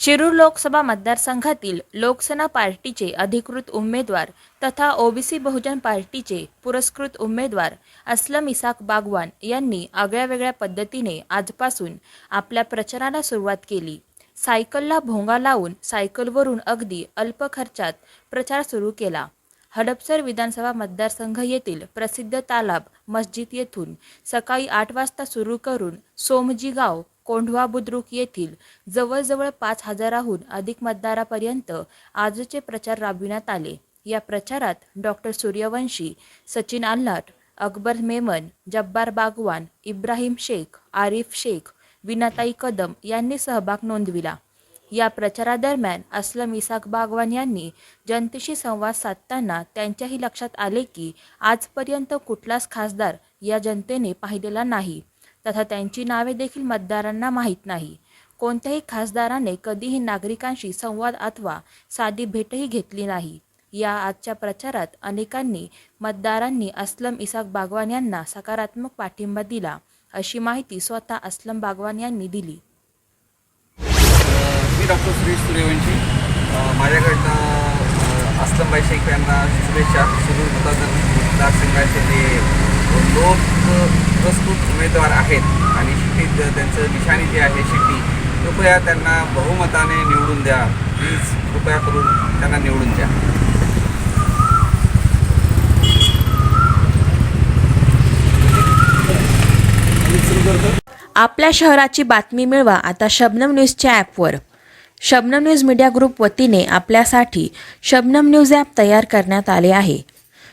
शिरूर लोकसभा मतदारसंघातील लोकसेना पार्टीचे अधिकृत उमेदवार तथा ओबीसी बहुजन पार्टीचे पुरस्कृत उमेदवार असलम इसाक बागवान यांनी आगळ्यावेगळ्या पद्धतीने आजपासून आपल्या प्रचाराला सुरुवात केली. सायकलला भोंगा लावून सायकलवरून अगदी अल्प खर्चात प्रचार सुरू केला. हडपसर विधानसभा मतदारसंघ येथील प्रसिद्ध तालाब मस्जिद येथून सकाळी आठ वाजता सुरू करून सोमजी गाव कोंढवा बुद्रुक येथील जवळजवळ पाच हजाराहून अधिक मतदारापर्यंत आजचे प्रचार राबविण्यात आले. या प्रचारात डॉक्टर सूर्यवंशी सचिन आल्हाट अकबर मेमन जब्बार बागवान इब्राहिम शेख आरिफ शेख विनाताई कदम यांनी सहभाग नोंदविला. या प्रचारादरम्यान अस्लम इसाक बागवान यांनी जनतेशी संवाद साधताना त्यांच्याही लक्षात आले की आजपर्यंत कुठलाच खासदार या जनतेने पाहिलेला नाही. तथा त्यांची नावे देखील मतदारांना माहीत नाही. कोणत्याही खासदाराने कधीही नागरिकांशी संवाद अथवा साधी भेटही घेतली नाही. या आजच्या प्रचारात अनेकांनी मतदारांनी अस्लम इसाक बागवान यांना सकारात्मक पाठिंबा दिला अशी माहिती स्वतः अस्लम बागवान यांनी दिली. मी डॉक्टर सुरेश सूर्यवंशी. माझ्याकडनं असलमबाई शेख यांना शुभेच्छा. सुरू मतदारसंघाचे जे लोक प्रस्तुत उमेदवार आहेत आणि शिट्टीत त्यांचं निशाणी जे आहे शिट्टी कृपया त्यांना बहुमताने निवडून द्या. प्लीज कृपया करून त्यांना निवडून द्या. आपल्या शहराची बातमी मिळवा आता शबनम न्यूजच्या ॲपवर. शबनम न्यूज मीडिया ग्रुप वतीने आपल्यासाठी शबनम न्यूज ॲप तयार करण्यात आले आहे.